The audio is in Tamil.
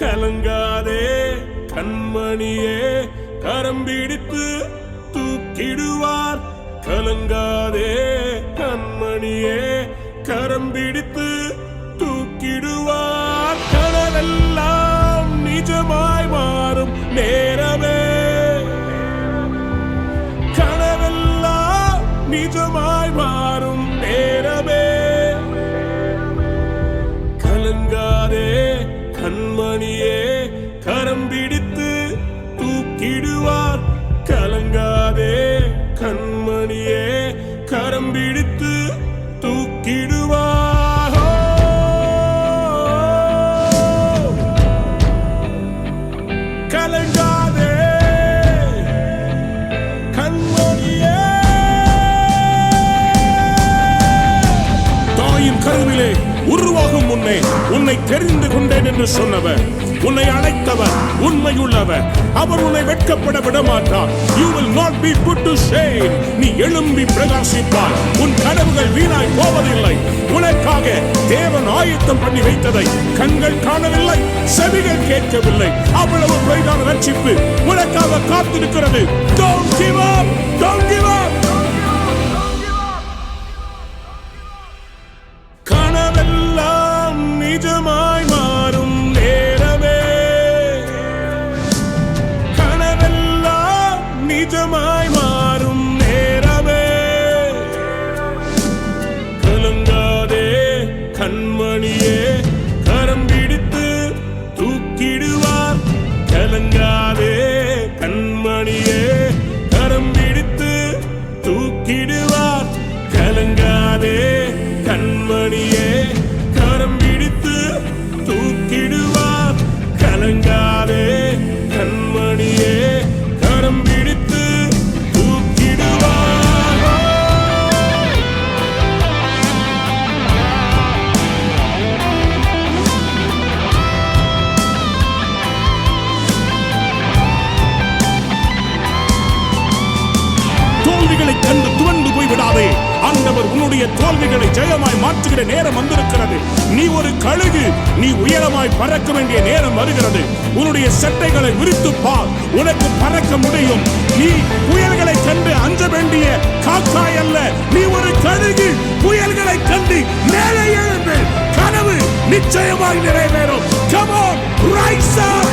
கலங்காதே கண்மணியே கரம் பிடித்து தூக்கிடுவார். கலங்காதே கண்மணியே கரம் பிடித்து தூக்கிடுவார். கனவெல்லாம் நிஜமாய் மாறும் நேரமே. கனவெல்லாம் நிஜமாய் மாறும் கரம் பிடித்து தூக்கிடுவார் கலண்டா உருவாகும் முன்னே உன்னை தெரிந்து கொண்டேன் என்று சொன்னவர். உன்னை அழைத்தவர் உண்மையுள்ளவர். அவர் உன்னை வெட்கப்பட விட மாட்டார் you will not be put to shame. நீ எழும்பி பிரகாசிப்பாய். உன் கனவுகள் வீணாய் போவதில்லை. உனக்காக தேவன் ஆயத்தம் பண்ணி வைத்ததை கண்கள் காணவில்லை செவிகள் கேட்கவில்லை. அவ்வளவு பொய்தான ரட்சிப்பு உனக்காக காத்திருக்கிறது. Don't give up. நிஜமாய் மாறும் நேரமே. கலங்காதே கண்மணியே கரம் பிடித்து தூக்கிடுவார். கலங்காதே கண்மணியே கரம் பிடித்து தூக்கிடுவார். கலங்காதே கண்மணியே கரம் பிடித்து தூக்கிடுவார். கலங்கா ஆண்டவர் உன்னுடைய தோல்விகளை ஜெயமாய் மாற்றுகிற நேரம் வந்திருக்கிறது. நீ ஒரு கழுகு நீ உயரமாய் பறக்க வேண்டிய நேரம் வருகிறது. உன்னுடைய சட்டைகளை விரித்து பார் உனக்கு பறக்க முடியும். நீ புயல்களை கண்டு அஞ்ச வேண்டிய காக்காய் அல்ல. நீ ஒரு கழுகு புயல்களை கண்டு மேலே எழுந்து கனவு நிச்சயமாய் நிறைவேறும். Come on rise up!